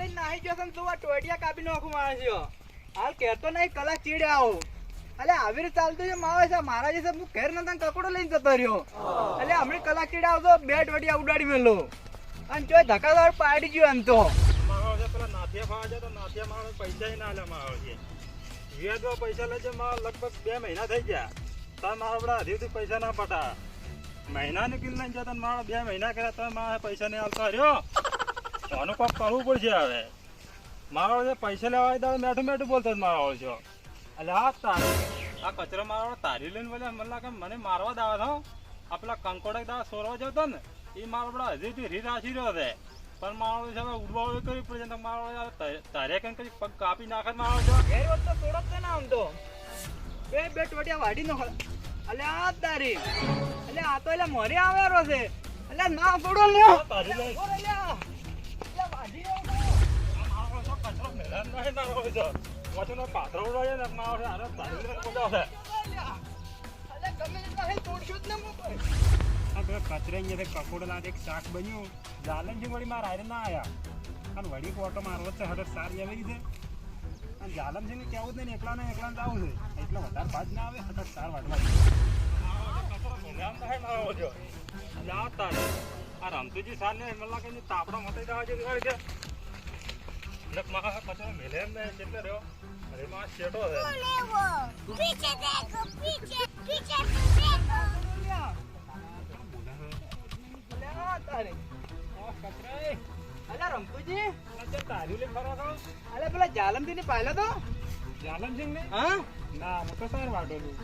લઈને નાહી ગયો ને તું આ ટોટિયા કાપી નાખું મારે હાલ કહેતો નહીં, કલાક ચીડે આવો. અલે, આવી રીતે ચાલતું છે, માવે છે, મારા જે હું ઘેર નતા કકડો લઈને જતો રહ્યો. એટલે હમણાં કલાક ચીડે આવતો બે ટોટિયા ઉડાડી મેલો. અને જો ધક્કાદાર પાડી ગયો એમ તો. પૈસા ના લે મારો છે. વ્યાજમાં પૈસા લે છે મારા લગભગ બે મહિના થઈ ગયા. તાર મારા બધા હજી પૈસા ના પટા મહિનાની કિલ લઈને જતા મારા બે મહિના કર્યા તમે મારા પૈસા નહીં આવતા રહ્યો. આનું કોક કરવું પડશે હવે. મારો જે પૈસા લેવા આવ્યા તો મેઠું મેઠું બોલતો મારો છો એટલે આ તારી આ કચરો મારો તારી લઈને બોલે મને લાગે મને મારવા દાવા થો આ પેલા કંકોડે દાવા સોરવા જતો ને એ મારો બધા હજી રીત આસી રહ્યો છે. પણ મારો છે હવે ઉડવાળો કરવી પડશે ને મારો તારે કંઈ કરી પગ કાપી નાખે મારો છો ઘેર હોત તો તોડત ને આમ તો બે બે ટોટિયા વાડી નો અલે આ તારી. એટલે આ તો એટલે મોરે આવેલો છે. એટલે ના તોડો લ્યો. તારી મેળા નહીં મારો છો વચનો પાથરો ઉડાડે ને મારો છે અરે તારી લઈને બોલાવે અલે ગમે તેટલા હે તોડશો જ ને હું કોઈ. આ પેલા કચરે અહીંયા કકોડા એક શાક બન્યું જાલનજી વળી મારા હારે ના આયા અને વળી કોટો મારવો છે હવે સાર આવી રીતે અને જાલમજી ને કેવું જ નહીં એકલા ને એકલા જ આવું છે એટલે વધારે ભાજ ના આવે હઠ સાર વાટવા આ રમતુજી સાર ને મને તાપડો છે મતે જવા જેવી છે એટલે એટલે માં જાલમથી ની પાયલો તો જાલમજી ને હા ના હું તો સાર વાટેલું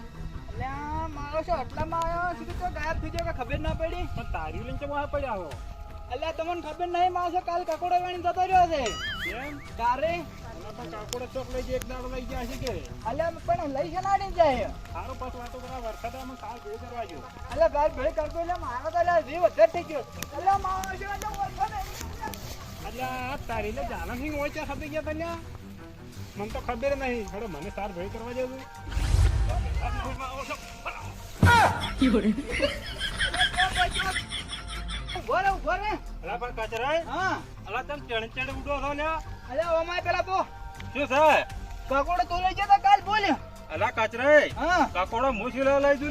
અલે મારો છો આટલામાં આવ્યો સીધું તો ગાયબ થઈ ગયો કે ખબર ના પડી? પણ તારી લઈને કેમ આ પડ્યા હો? અલ્યા તમને ખબર નહીં માણસો કાલ કકોડા વાણી જતો રહ્યો છે. કેમ? તારે? પણ ચોક લઈ ગયા એક દાડો લઈ ગયા છે કે. અલ્યા પણ લઈ છે ના જાય. સારો પાછો વાતો કરા વરસાદ આમાં કાલ ભેળ કરવા જો અલ્યા ભાઈ ભેળ કરતો એટલે મારો તો અલ્યા જીવ વધારે થઈ ગયો. અલ્યા મારો એટલે વરસાદ એટલે તારી લે જાનસિંહ હોય છે ખબર ગયા તને મને તો ખબર નહીં. હેડો મને સાર ભેળ કરવા જવું ઊભો રે ઊભો રે અલા પણ કચરાય હા? અલા તમે ચણ ચણ ઉડો છો લ્યા. અલ્યા ઓમાય પેલા તો શું છે? કાકોડો તો લઈ જતા કાલ બોલ. અલા કચરાય હા? કાકોડો મુશીલો લઈ જુ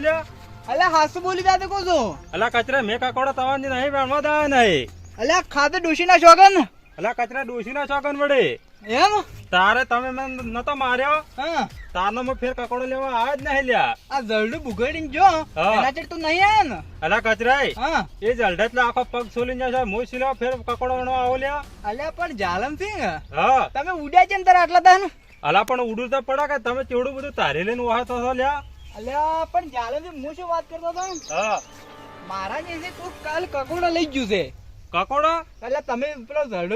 અલ્યા હાસુ બોલી જાતે કો છો. અલા કચરા મેં કાકોડો તવાની નહીં વેણવા દા નહીં. અલ્યા ખાતે ડોશી ના શોગન. અલા કચરા ડોશી ના ચોકન વડે. એમ? તારે તમે મને નતો માર્યો? હા. તારનો મેં ફેર કાકોડો લેવા આવ્યા જ નહીં લ્યા. આ જરડું બુગાડીને જો એના ચેડ તું નહીં આયા ને? અલા કચરાય હા. એ જલડે એટલે આખો પગ સોલી જશે મોય સિલો ફેર કકોડો વણવા આવો લ્યા. અલ્યા પણ જાલમ સિંહ હા. તમે ઉડ્યા છે ને તારા આટલા દાન? અલા પણ ઉડું તો પડે કે તમે ચેવડું બધું તારી લઈને વહાતો છો લ્યા? અલ્યા પણ જાલમ હું શું વાત કરતો હતો? હા. મારા જે તું કાલ કકોડો લઈ ગયું છે. કકોડો? એટલે તમે પેલો ઝરડો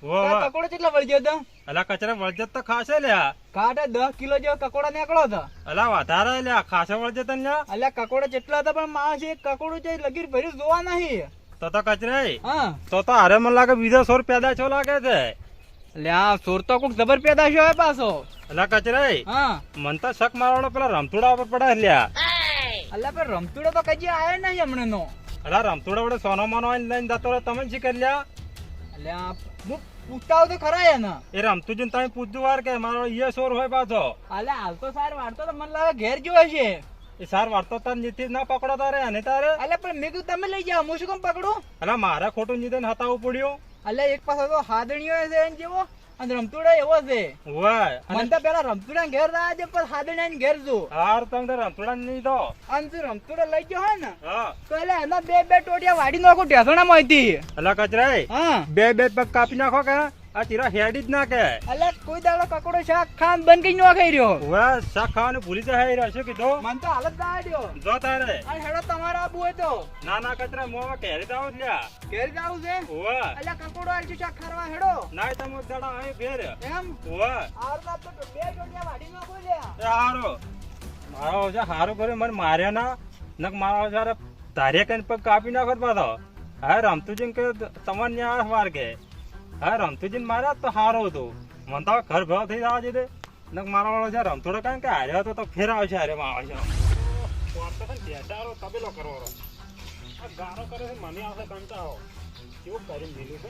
તો વાહ. કકોડો કેટલા વળગ્યો હતો અલા કચરા વળજત તો ખાશે લ્યા. કાટે દસ કિલો જેવો કકોડો નીકળો હતો. અલા વધારે લ્યા ખાશે વળજત લ્યા. અલ્યા કકોડો જેટલો હતા પણ માણસ એક કકોડો છે લગીર ભર્યું જોવા નહીં. તો તો કચરાય. હા. તો તો હારે મને લાગે બીજો સોર પેદા છો લાગે છે. લ્યા સોર તો કોક જબર પેદા છે પાછો. અલા કચરાય. હા. મન તો શક મારવાનો પેલા રમતુડા ઉપર પડે લ્યા. અલ્યા પણ રમતુડો તો કજી આયો નહીં હમણાં નો અલા રમતોડા વડે સોનો મોનો લઈને જતો રહે તમે શી કરી લ્યા. અલ્યા હું પૂછતા તો ખરા એને. એ રમતું તમે પૂછતું વાર કે મારો ઈએ સોર હોય પાછો. અલે હાલ તો સાર વાળતો તો મને લાગે ઘેર જોવે છે એ સાર વાળતો તાર નીતિ ના પકડો તારે અને તારે. અલ્યા પણ મેં કીધું તમે લઈ જાઓ હું શું કેમ પકડું? અલા મારે ખોટું નીતિને હતાવું પડ્યું. અલે એક પાછો તો હાદણીઓ છે એને જેવો. અને રમતુડો એવો છે. હોય. મને તો પેલા રમતુડા ઘેર રહ્યા છે પણ હાદણીયા ઘેર જો હાર તમે રમતુડા નહીં તો. તું રમતુડો લઈ ગયો હોય ને તો એટલે એના બે બે ટોટિયા વાડી નાખું ઢેસણામાં હતી અલા કચરાય બે બે પગ કાપી નાખો કે? આ તીરા હેડી જ ના કે અલે કોઈ દાડો કકોડો શાક ખાન બંધ કરી નો ખાઈ રહ્યો. હવે શાક ખાવાનું ભૂલી જાય રહ્યો શું કીધો? મન તો હાલત ના આડ્યો જો તારે. આ હેડો તમારા આબુ હોય તો. ના ના કતરા ઘેરી તો આવું જ લ્યા. ઘેર જાવું છે? હોવે અલે કકોડો આલજો શાક ખારવા હેડો. ના તમે દાડા અહીં ફેર. એમ? હવે આર ના તો બે જોડિયા વાડી નો લ્યા. એ હારો. મારો છે હારો કર્યું મને માર્યા ના. નક મારો છે તારે કઈ પગ કાપી નાખત પાછો. હા રમતુજી કે તમારે ન્યા વાર કે હા રમતુજી માર્યા તો સારો હતો. મને તો ઘર ભાવ થઈ જવા છે નક મારા વાળો છે રમતો કારણ કે હાર્યો હતો તો ફેર આવશે હારે માં આવશે તબેલો કરવાનો ગારો કરે છે મને આવશે કંટાળો કેવું દીધું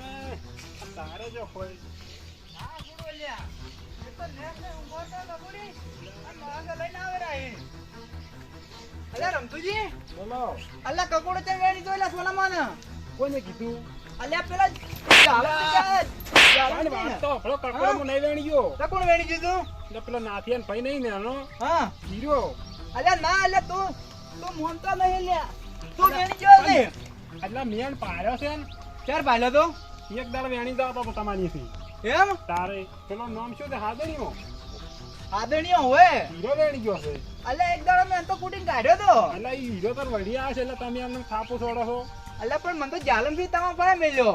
છે તારે જો હોય ના છોડો લ્યા એ તો નેસ ને ઊંઘો તો કપૂરી આ માણસો. લઈને આવે રાહી અલ્યા રમતુજી બોલો. અલ્યા કકોડો ચા વેણી તો એલા સોનામાં કોને કીધું? અલ્યા પેલા ચાલો વાત તો આપણો કકડો હું નહીં વેણી ગયો તો કોણ વેણી દીધું? એટલે પેલો નાથિયાન ભાઈ નહીં ને એનો હા. હીરો. અલ્યા ના અલ્યા તું તું મોનતો નહીં લ્યા તું વેણી ગયો ને એટલે મેન પાડ્યો છે ને. ચાર ભાઈલો તો એક દાળ વેણી જતો તમારી એમ? તારે પેલો નામ શું છે? હાદણીઓ. આદરણીય હોય? હીરો વેણી ગયો છે. અલ્યા એક દાડો મેં તો કુટીને કાઢ્યો તો. એટલે હીરો તો વળી આવે છે એટલે તમે એમને થાપો છોડો છો. એટલે પણ મને તો જાલમથી તમે ભાઈ મેલ્યો.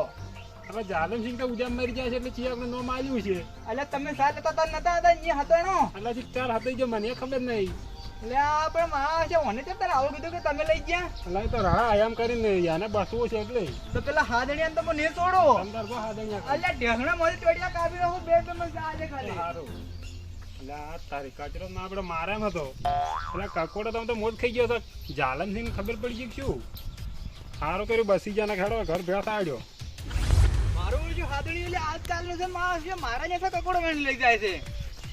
હવે જાલમસિંહ તો ઉજામ મરી જાય છે એટલે ચિયા આપણે નોમ આવ્યું છે. એટલે તમે સાથે તો નતા હતા અહીંયા હતો એનો. એટલે ચાર હતો જો મને ખબર નહીં એટલે આપણે પણ મારા છે મને તો તારે આવું કીધું કે તમે લઈ ગયા. એટલે તો રાહ આયામ કરીને યાને બસવું છે એટલે. તો પેલા હાદણિયા તો મને છોડો. અંદર બહુ હાદણિયા એટલે ઢેંગણા મને ટોડિયા કાપી નાખું બે મને આજે ખાલી. સારું એટલે આ તારી કચરો ના આપણે મારામ હતો. એટલે કકોડો તમે તો મોજ ખાઈ ગયો હતો જાલમસિંહ ખબર પડી ગઈ શું? સારું કર્યું બસી ગયા ખેડો ઘર ભેસ આવ્યો મારું ઓલું હાદડી એટલે આજ નો છે માણસ છે, મારા જેસા કકોડો વેણી લઈ જાય છે.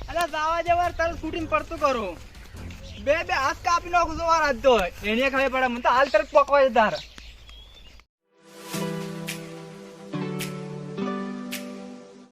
એટલે જાવા જવાર તાર સ્કૂટીને પડતું કરું. બે બે હાથ કાપી નાખું છું વાર આજ તો એને ખબર પડે, મને તો હાલ તરત પકવાય તાર